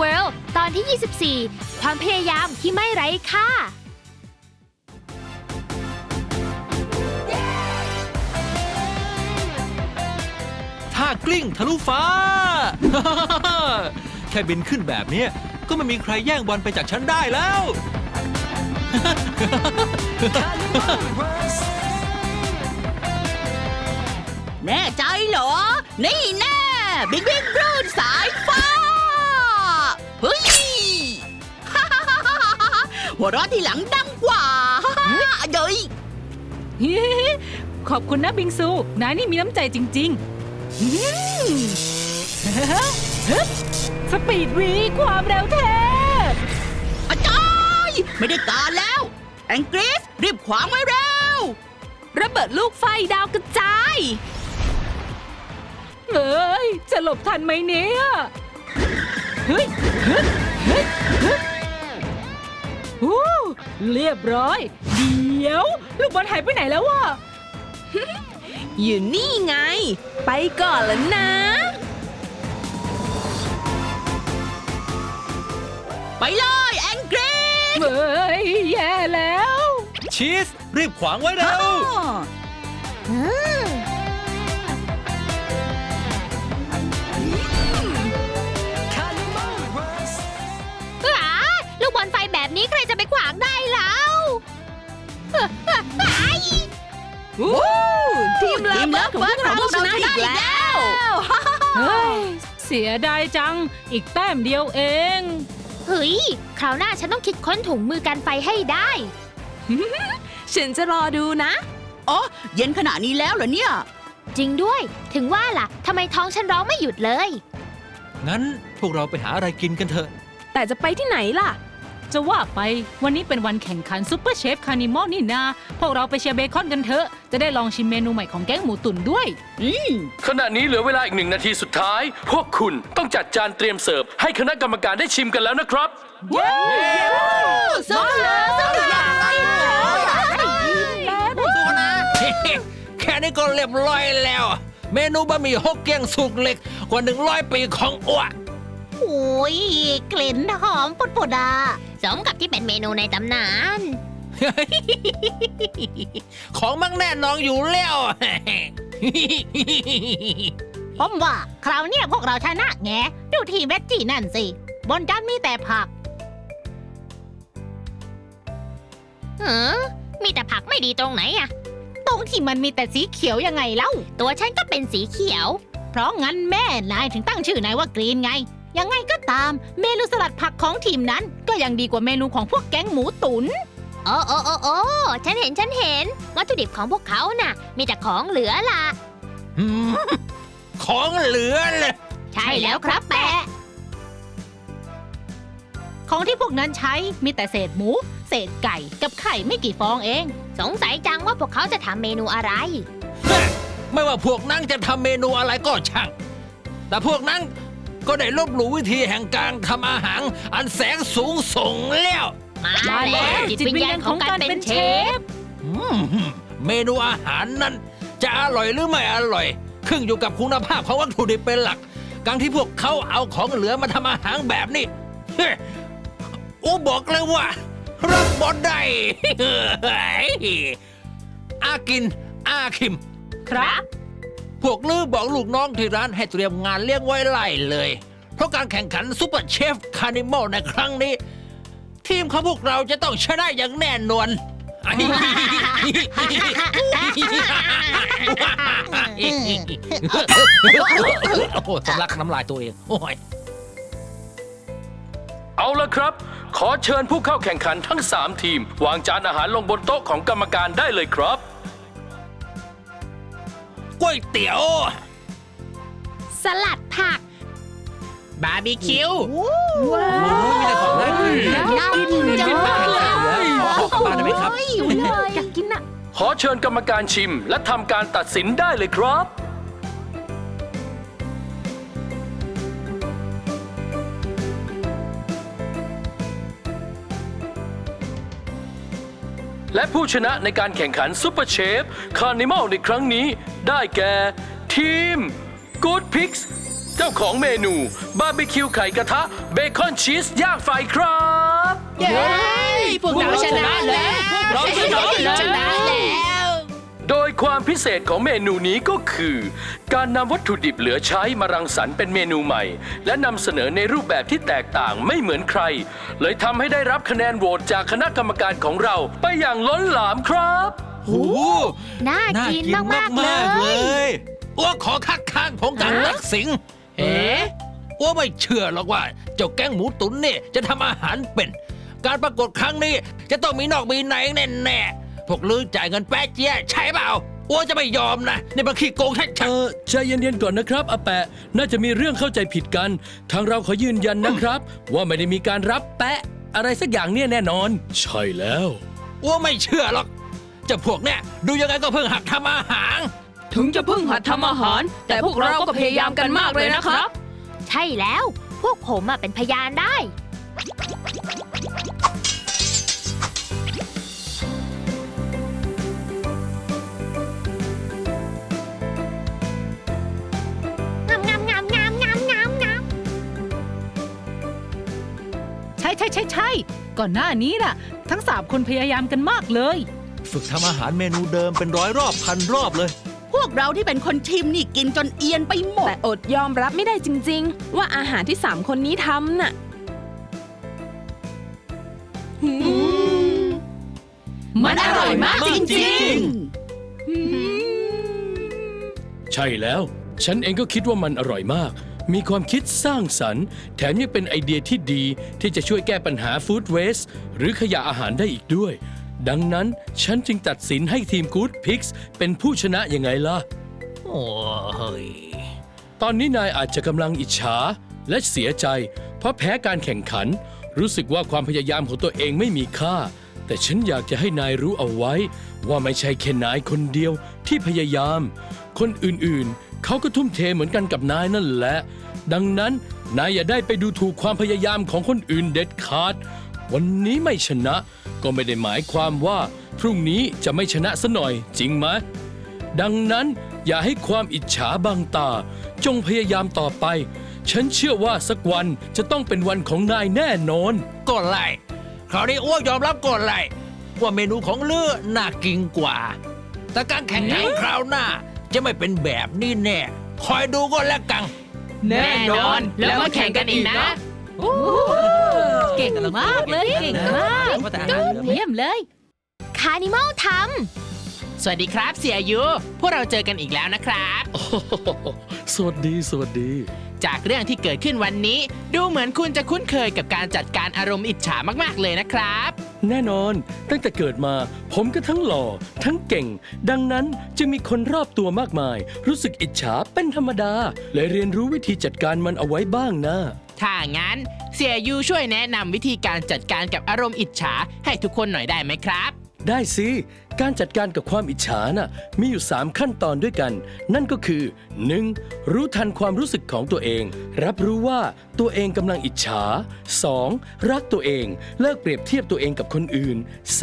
World ตอนที่ 24 ความพยายามที่ไม่ไร้ค่า ท่ากลิ้งทะลุฟ้า แค่บินขึ้นแบบเนี้ยก็ไม่มีใครแย่งบอลไปจากฉันได้แล้ว แน่ใจเหรอ นี่แน่ บิ๊กบิ๊กบลูนสาย หัวเราะที่หลังดังกว่าเย้ยขอบคุณนะบิงซู นายนี่มีน้ำใจจริงๆอืมฮึบสปีดวีความเร็วเทพอาจารย์ไม่ได้การแล้วแองกฤษรีบขวางไว้เร็ว ระเบิดลูกไฟดาวกระจายเอ้ย จะหลบทันไหมเนี่ย เฮ้ยฮึบฮึบฮึบ ฮู้เรียบร้อย เดี๋ยว ลูกบอลหายไปไหนแล้ววะ อยู่นี่ไง ไปก่อนแล้วนะ ไปเลยแองกฤษเอ้ยแย่แล้ว ชีส รีบขวางไว้เร็วอ้ นี้ใครจะไปขวางได้แล้วเอ้อเอ้อไอ้วู้ทีมเลิทีฟมเบิเลิร์ฟดของเบิพร์วดกของเราพวกเราชนะชนะอีอีกกแล้แล้ววเฮ้ยเสียดายจัง อีกแต้มเดียวเอง เฮ้ย คราวหน้าฉันต้องคิดค้นถุงมือกันไฟให้ได้ ฉันจะรอดูนะ อ๋อ เย็นขนาดนี้แล้วเหรอเนี่ย จริงด้วย ถึงว่าล่ะ ทำไมท้องฉันร้องไม่หยุดเลย งั้นพวกเราไปหาอะไรกินกันเถอะ แต่จะไปที่ไหนล่ะ จะว่าไปวันนี้เป็นวันแข่งขันซูเปอร์เชฟคานิมอลนี่นาพวกเราไปเชียร์เบคอนกันเถอะ จะได้ลองชิมเมนูใหม่ของแก๊งหมูตุ๋นด้วย อืมขณะนี้เหลือเวลาอีกหนึ่งนาทีสุดท้าย พวกคุณต้องจัดจานเตรียมเสิร์ฟให้คณะกรรมการได้ชิมกันแล้วนะครับ สู้เลยสู้เลยสู้นะ แค่นี้ก็เรียบร้อยแล้ว เมนูบะหมี่ฮกเกี้ยงสุกเหล็กกว่า100ปีของอ้ว โอ้ยกลิ่นหอมปุดปุดอะสมกับที่เป็นเมนูในตำนาน ของมักแน่นอนอยู่แล้ว ผมว่าคราวเนี้ยพวกเราชนะแงดูทีเวจจี้นั่นสิ บนจานมีแต่ผัก เออมีแต่ผักไม่ดีตรงไหนอะตรงที่มันมีแต่สีเขียวยังไงเล่า ตัวฉันก็เป็นสีเขียว เพราะงั้นแม่นายถึงตั้งชื่อนายว่ากรีนไง ยังไงก็ตาม เมนูสลัดผักของทีมนั้น ก็ยังดีกว่าเมนูของพวกแก๊งหมูตุนโอ้โอ้โอ้โอ้ฉันเห็นฉันเห็น วัตถุดิบของพวกเขาน่ะ มีแต่ของเหลือล่ะ หืมของเหลือเลย ใช่แล้วครับแปะ ของที่พวกนั้นใช้มีแต่เศษหมู เศษไก่กับไข่ไม่กี่ฟองเอง สงสัยจังว่าพวกเขาจะทำเมนูอะไร ไม่ว่าพวกนั้นจะทำเมนูอะไรก็ช่าง แต่พวกนั้น ก็ได้ลบหลู่วิธีแห่งการทำอาหารอันแสงสูงส่งแล้ว มามาแล้แล้ววจิตวิญญาณของการเป็นเชฟ อืมเมนูอาหารนั้น จะอร่อยหรือไม่อร่อย ขึ้นอยู่กับคุณภาพของวัตถุดิบเป็นหลัก การที่พวกเขาเอาของเหลือมาทำอาหารแบบนี้เฮ้ยอูบอกเลยว่า รับบอดได้ อากิน อาคิม ครับ พวกลือบอกลูกน้องที่ร้านให้เตรียมงานเลี้ยงไว้ไล่เลย เพราะการแข่งขันซูเปอร์เชฟคานิมอลในครั้งนี้ ทีมของพวกเราจะต้องชนะอย่างแน่นอนโอ้โหสำลักน้ำลายตัวเองโอ้ยเอาละครับ ขอเชิญผู้เข้าแข่งขันทั้ง 3 ทีม วางจานอาหารลงบนโต๊ะของกรรมการได้เลยครับก๋ วยเตี๋ยว สลัดผัก บาร์บีคิว ว้าโอ้ยมีแต่ของน่ากิน น่ากินจังขอกลับบ้านได้ไหมครับอยากกินอะ ขอเชิญกรรมการชิมและทำการตัดสินได้เลยครับ และผู้ชนะในการแข่งขันซูเปอร์เชฟคาร์นิมอลในครั้งนี้ได้แก่ ทีม Good Pigs เจ้าของเมนู บาร์บีคิวไข่กระทะ เบคอนชีสย่างไฟครับ เย้พวกเราชนะแล้วเราชนะแล้วชนะแล้ว โดยความพิเศษของเมนูนี้ก็คือ การนำวัตถุดิบเหลือใช้มารังสรรค์เป็นเมนูใหม่ และนำเสนอในรูปแบบที่แตกต่างไม่เหมือนใคร เลยทำให้ได้รับคะแนนโหวตจากคณะกรรมการของเราไปอย่างล้นหลามครับโอ้โหน่าน่ากินกินมากๆเลมากๆเลยยอ้วขอคัดค้านของการตัดสินเอ๊ะอ้วไม่เชื่อหรอกว่า เจ้าแก๊งหมูตุ๋นเนี่ยจะทำอาหารเป็น การปรากฏครั้งนี้จะต้องมีนอกมีในแน่แน่ๆ พวกลือจ่ายเงินแป๊ะเจี๊ยะใช่เปล่าอ้วจะไม่ยอมนะนี่มันขี้โกงชัดเออใจเย็นๆก่อนนะครับอาแปะ น่าจะมีเรื่องเข้าใจผิดกัน ทางเราขอยืนยันนะครับ ว่าไม่ได้มีการรับแปะ อะไรสักอย่างเนี่ยแน่นอน ใช่แล้วๆอ้วไม่เชื่อหรอกเจ้าพวกเนี่ยดูยังไงก็เพิ่งหัดทำอาหาร ถึงจะเพิ่งหัดทำอาหาร แต่พวกเราก็พยายามกันมากเลยนะครับ ใช่แล้ว พวกผมอะเป็นพยานได้ ใช่ใช่ใช่ใช่ก่อนหน้านี้น่ะ ทั้งสามคนพยายามกันมากเลย ฝึกทำอาหารเมนูเดิมเป็นร้อยรอบพันรอบเลย พวกเราที่เป็นคนชิมนี่กินจนเอียนไปหมด แต่อดยอมรับไม่ได้จริง ๆ ว่าอาหารที่สามคนนี้ทำน่ะ มันอร่อยมากจริง ใช่แล้ว ฉันเองก็คิดว่ามันอร่อยมาก มีความคิดสร้างสรรค์ แถมยังเป็นไอเดียที่ดีที่จะช่วยแก้ปัญหาฟู้ดเวสหรือขยะอาหารได้อีกด้วย ดังนั้นฉันจึงตัดสินให้ทีมกู๊ดพิกส์เป็นผู้ชนะยังไงล่ะ โอ้ยตอนนี้นายอาจจะกำลังอิจฉาและเสียใจ เพราะแพ้การแข่งขัน รู้สึกว่าความพยายามของตัวเองไม่มีค่า แต่ฉันอยากจะให้นายรู้เอาไว้ ว่าไม่ใช่แค่นายคนเดียวที่พยายาม คนอื่นๆ เขาก็ทุ่มเทเหมือนกันกับนายนั่นแหละ ดังนั้นนายอย่าได้ไปดูถูกความพยายามของคนอื่นเด็ดขาด วันนี้ไม่ชนะก็ไม่ได้หมายความว่าพรุ่งนี้จะไม่ชนะซะหน่อยจริงไหมดังนั้นอย่าให้ความอิจฉาบังตา จงพยายามต่อไป ฉันเชื่อว่าสักวันจะต้องเป็นวันของนายแน่นอน ก็ไล่คราวนี้อ้วยอมรับก่อนไล่ว่าเมนูของเลือน่ากินกว่า แต่การแข่งขันคราวหน้า จะไม่เป็นแบบนี้แน่ คอยดูก็แล้วกันๆแน่นอนแล้วมาแข่งกันอีกนะ เก่งมากเลย เก่งมากเยี่ยมเลย คานิมอลท สวัสดีครับ เสียยูพวกเราเจอกันอีกแล้วนะครับสวัสดี สวัสดี จากเรื่องที่เกิดขึ้นวันนี้ ดูเหมือนคุณจะคุ้นเคยกับการจัดการอารมณ์อิจฉามากๆเลยนะครับ แน่นอน ตั้งแต่เกิดมา ผมก็ทั้งหล่อ ทั้งเก่ง ดังนั้นจึงมีคนรอบตัวมากมาย รู้สึกอิจฉาเป็นธรรมดาเลยเรียนรู้วิธีจัดการมันเอาไว้บ้างนะ ถ้างั้น เสียยูช่วยแนะนำวิธีการจัดการกับอารมณ์อิจฉาให้ทุกคนหน่อยได้ไหมครับ ได้สิ การจัดการกับความอิจฉาน่ะมีอยู่ 3 ขั้นตอนด้วยกัน นั่นก็คือ 1. รู้ทันความรู้สึกของตัวเอง รับรู้ว่าตัวเองกำลังอิจฉา 2. รักตัวเอง เลิกเปรียบเทียบตัวเองกับคนอื่น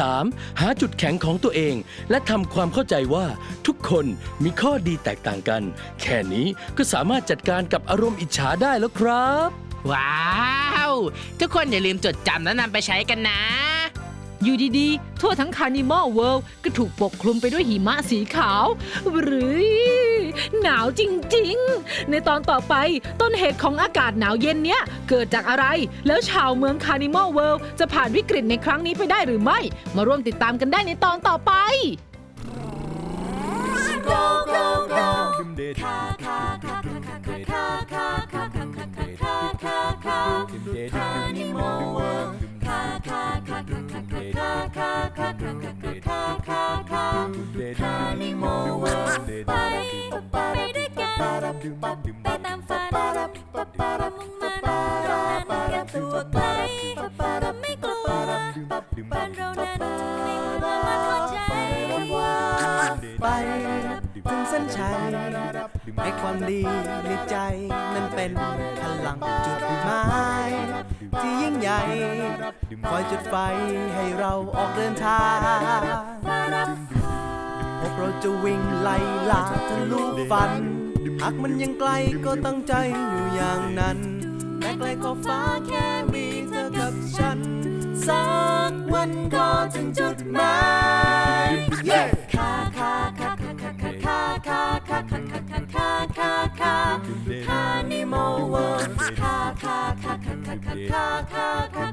3. หาจุดแข็งของตัวเอง และทำความเข้าใจว่าทุกคนมีข้อดีแตกต่างกัน แค่นี้ก็สามารถจัดการกับอารมณ์อิจฉาได้แล้วครับ ว้าว ทุกคนอย่าลืมจดจำและนำไปใช้กันนะ อยู่ดีๆ ทั่วทั้งคานิมอลเวิลด์ก็ถูกปกคลุมไปด้วยหิมะสีขาว หรือ หนาวจริงๆ ในตอนต่อไปต้นเหตุของอากาศหนาวเย็นเนี้ยเกิดจากอะไร แล้วชาวเมืองคานิมอลเวิลด์จะผ่านวิกฤตในครั้งนี้ไปได้หรือไม่ มาร่วมติดตามกันได้ในตอนต่อไป ไปไปด้วยกันไปตามฝันมุ่งมันเดินกับตัวไกลไม่กลัวบ้านเรานั้นไม่มีวันเข้าใจว่าไปถึงเส้นชัยให้ความดีในใจนั้นเป็นพลังจุดหมายที่ยิ่งใหญ่ คอยจุดไฟให้เราออกเดินทางพวกเราจะวิ่งไล่ล่าทะลุฝัน หากมันยังไกลก็ตั้งใจอยู่อย่างนั้นแม้ไกลขอบฟ้าแค่มีเธอกับฉัน สักวันก็ถึงจุดหมายคาคาคาคาคาคาคาคาคาคาคาคาคาคาคาคานิโมเวิร์คาคาคาคาคาคาคาคา